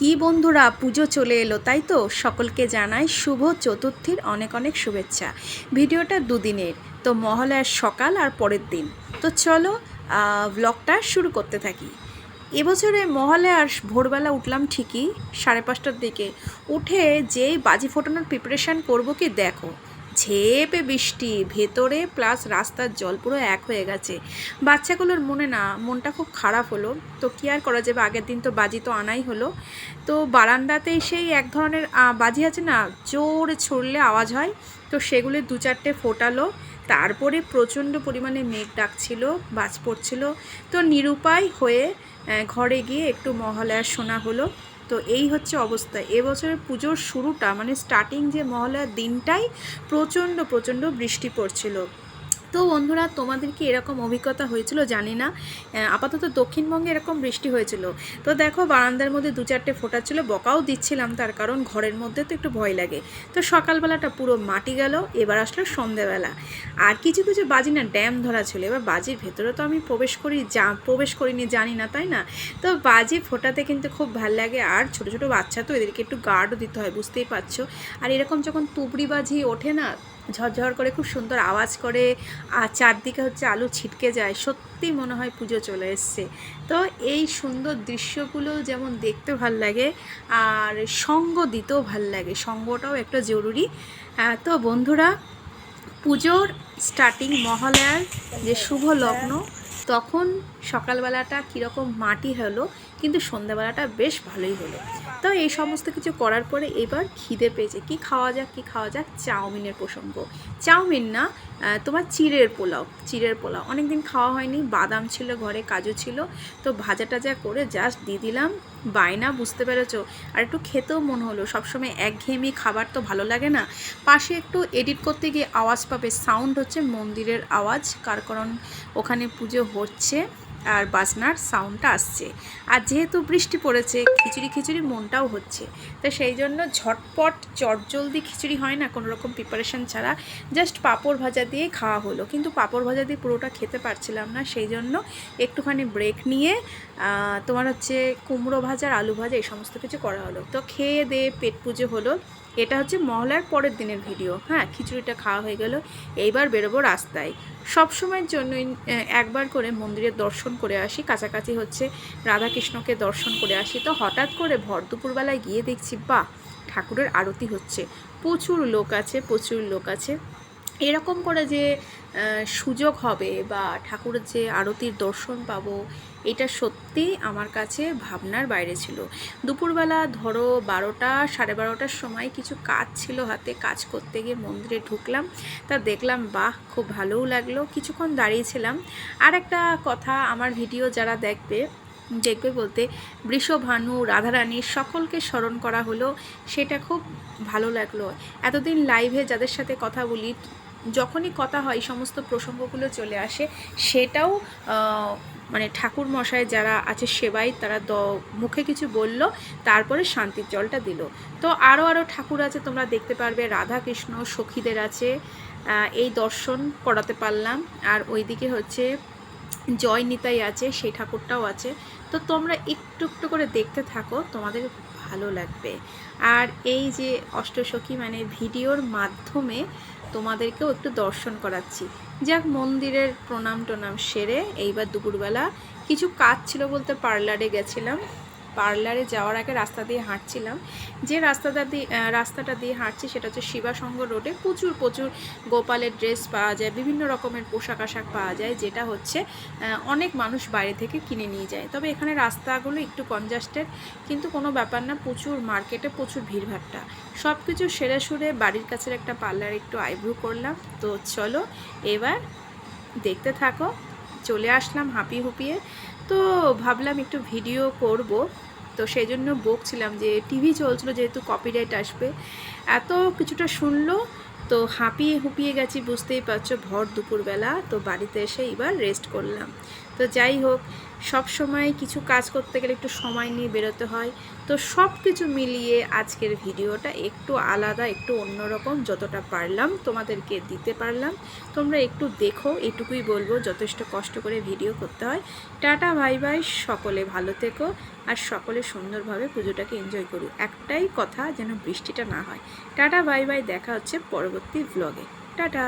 কি বন্ধুরা, পুজো চলে এলো, তাই তো? সকলকে জানাই শুভ চতুর্থীর অনেক অনেক শুভেচ্ছা। ভিডিওটা দুদিনের, তো মহালয়ার সকাল আর পরের দিন। তো চলো ব্লগটা শুরু করতে থাকি। এবছরে মহালয়ার ভোরবেলা উঠলাম ঠিকই, সাড়ে পাঁচটার দিকে। উঠে যেই বাজি ফোটানোর প্রিপারেশান করব কি, দেখো। ঝেপে বৃষ্টি, ভেতরে প্লাস রাস্তার জল পুরো এক হয়ে গেছে। বাচ্চাগুলোর মনে না, মনটা খুব খারাপ হলো। তো কী আর করা যাবে? আগের দিন তো বাজি তো আনাই হলো। তো বারান্দাতে সেই এক ধরনের বাজি আছে না, জোরে ছড়লে আওয়াজ হয়। তো সেগুলো দু চারটে ফোটালো। তারপরে প্রচণ্ড পরিমাণে মেঘ ডাকছিল, বাজ পড়ছিল। তো নিরুপায় হয়ে ঘরে গিয়ে একটু মহালয়ার শোনা হলো। তো এই হচ্ছে অবস্থা। এবছরের পুজোর শুরুটা মানে স্টার্টিং যে মহালয়ার দিনটাই প্রচণ্ড প্রচণ্ড বৃষ্টি পড়ছিল। তো বন্ধুরা, তোমাদের কি এরকম অভিজ্ঞতা হয়েছিল? জানি না। আপাতত দক্ষিণবঙ্গে এরকম বৃষ্টি হয়েছিল। তো দেখো, বারান্দার মধ্যে দু চারটে ফোটা ছিল, বকাও দিচ্ছিলাম তার কারণ ঘরের মধ্যে তো একটু ভয় লাগে। তো সকালবেলাটা পুরো মাটি গেল, এবার আসলো সন্ধেবেলা আর কিছু কিছু বাজি না, ড্যাম ধরা ছিল। এবার বাজির ভেতরে তো আমি প্রবেশ করি, যা, প্রবেশ করিনি জানি না, তাই না? তো বাজি ফোটাতে কিন্তু খুব ভালো লাগে। আর ছোট ছোট বাচ্চা তো এদেরকে একটু গার্ডও দিতে হয়, বুঝতেই পারছ। আর এরকম যখন তুবড়ি বাজি ওঠে না ঝরঝর করে, খুব সুন্দর আওয়াজ করে, আর চারদিকে হচ্ছে আলু ছিটকে যায়। সত্যি মনে হয় পুজো চলে এসছে। তো এই সুন্দর দৃশ্যগুলো যেমন দেখতে ভালো লাগে, আর সঙ্গ দিতেও ভালো লাগে। সঙ্গটাও একটা জরুরি। তো বন্ধুরা, পুজোর স্টার্টিং মহালয়ার যে শুভ লগ্ন, তখন সকালবেলাটা কীরকম মাটি হলো, কিন্তু সন্ধ্যাবেলাটা বেশ ভালোই হলো। তো এই সমস্ত কিছু করার পরে এবার খিদে পেয়েছে। কি খাওয়া যাক, কি খাওয়া যাক? চাউমিনের প্রসঙ্গ। চাউমিন না তোমার চিড়ের পোলাও চিড়ের পোলাও। অনেক দিন খাওয়া হয়নি, বাদাম ছিল, ঘরে কাজু ছিল। তো ভাজা টাজা করে জাস্ট দিয়ে দিলাম। বায়না বুঝতে পেরেছ? আর একটু খেতেও মন হলো। সবসময় একঘেয়েমি খাবার তো ভালো লাগে না। পাশে একটু এডিট করতে গিয়ে আওয়াজ পাবে। সাউন্ড হচ্ছে মন্দিরের আওয়াজ। কার কারণ? ওখানে পুজো হচ্ছে। আর বাজনার সাউন্ডটা আসছে। আর যেহেতু বৃষ্টি পড়েছে, খিচুড়ি খিচুড়ি মনটাও হচ্ছে। তো সেই জন্য ঝটপট চটজলদি খিচুড়ি হয় না, কোনো রকম প্রিপারেশন ছাড়া। জাস্ট পাঁপড় ভাজা দিয়ে খাওয়া হলো। কিন্তু পাঁপড় ভাজা দিয়ে পুরোটা খেতে পারছিলাম না, সেই জন্য একটুখানি ব্রেক নিয়ে তোমার হচ্ছে কুমড়ো ভাজা আলু ভাজা, এই সমস্ত কিছু করা হলো। তো খেয়ে দিয়ে পেট পুজো হলো। এটা হচ্ছে মহলার পরের দিনের ভিডিও। হ্যাঁ খিচুড়িটা খাওয়া হয়ে গেল। এইবার বেরোবো রাস্তায়। সব সময়ের জন্যই একবার করে মন্দিরের দর্শন করে আসি। কাছাকাছি হচ্ছে রাধাকৃষ্ণকে দর্শন করে আসি। তো হঠাৎ করে ভর দুপুরবেলায় গিয়ে দেখছি, বাহ, ঠাকুরের আরতি হচ্ছে। প্রচুর লোক আছে, প্রচুর লোক আছে। এরকম করে যে সুযোগ হবে বা ঠাকুরের যে আরতির দর্শন পাবো, এটা সত্যি আমার কাছে ভাবনার বাইরে ছিল। দুপুরবেলা ধরো বারোটা, সাড়ে বারোটার সময় কিছু কাজ ছিল হাতে, কাজ করতে গিয়ে মন্দিরে ঢুকলাম। তা দেখলাম, বাহ, খুব ভালোও লাগল। কিছুক্ষণ দাঁড়িয়েছিলাম। আর একটা কথা, আমার ভিডিও যারা দেখবে দেখবে বলতে বৃষভানু, রাধারানী সকলকে স্মরণ করা হলো, সেটা খুব ভালো লাগল। এতদিন লাইভে যাদের সাথে কথা বলি যখনই কথা হয় সমস্ত প্রসঙ্গগুলো চলে আসে, সেটাও মানে ঠাকুর মশাই যারা আছে সেবাই তারা দ, মুখে কিছু বলল, তারপরে শান্তির জলটা দিল। তো আরও আরও ঠাকুর আছে, তোমরা দেখতে পারবে রাধা কৃষ্ণ সখীদের আছে এই দর্শন করাতে পারলাম। আর ওইদিকে হচ্ছে জয় নিতাই আছে, সেই ঠাকুরটাও আছে। তো তোমরা একটু একটু করে দেখতে থাকো, তোমাদের ভালো লাগবে। আর এই যে অষ্টসখী মানে ভিডিওর মাধ্যমে তোমাদেরকেও একটু দর্শন করাচ্ছি। যাক, মন্দিরের প্রণাম টনাম সেরে এইবার দুপুরবেলা কিছু কাজ ছিল বলতে পার্লারে গেছিলাম। পার্লারে যাওয়ার আগে রাস্তা দিয়ে হাঁটছিলাম। যে রাস্তাটা দিয়ে রাস্তাটা দিয়ে হাঁটছি সেটা হচ্ছে শিবাসঙ্গ রোডে প্রচুর প্রচুর গোপালের ড্রেস পাওয়া যায়, বিভিন্ন রকমের পোশাক আশাক পাওয়া যায়, যেটা হচ্ছে অনেক মানুষ বাইরে থেকে কিনে নিয়ে যায়। তবে এখানে রাস্তাগুলো একটু কনজাস্টেড কিন্তু কোনো ব্যাপার না, প্রচুর মার্কেটে প্রচুর ভিড়ভাট্টা। সব কিছু সেরে সুরে বাড়ির কাছের একটা পার্লার একটু আইব্রু করলাম। তো চলো, এবার দেখতে থাকো, চলে আসলাম হাঁপিয়ে হুপিয়ে তো ভাবলাম একটু ভিডিও করব। তো সেই জন্য বকছিলাম যে টিভি চলছিল যেহেতু কপিরাইট আসবে। এত কিছুটা শুনলো, তো হাঁপিয়ে হুপিয়ে গেছি, বুঝতেই পারছ, ভর দুপুরবেলা, তো বাড়িতে এসে এবার রেস্ট করলাম। তো যাই হোক, সব সময় কিছু কাজ করতে গেলে একটু সময় নিয়ে বেরোতে হয়। তো সব কিছু মিলিয়ে আজকের ভিডিওটা একটু আলাদা, একটু অন্যরকম যতটা পারলাম তোমাদেরকে দিতে পারলাম। তোমরা একটু দেখো, এটুকুই বলব, যথেষ্ট কষ্ট করে ভিডিও করতে হয়। টাটা ভাই ভাই সকলে ভালো থেকো আর সকলে সুন্দরভাবে পুজোটাকে এনজয় করুক একটাই কথা, যেন বৃষ্টিটা না হয়। টাটা, বাই বাই, দেখা হচ্ছে পরবর্তী ব্লগে টাটা!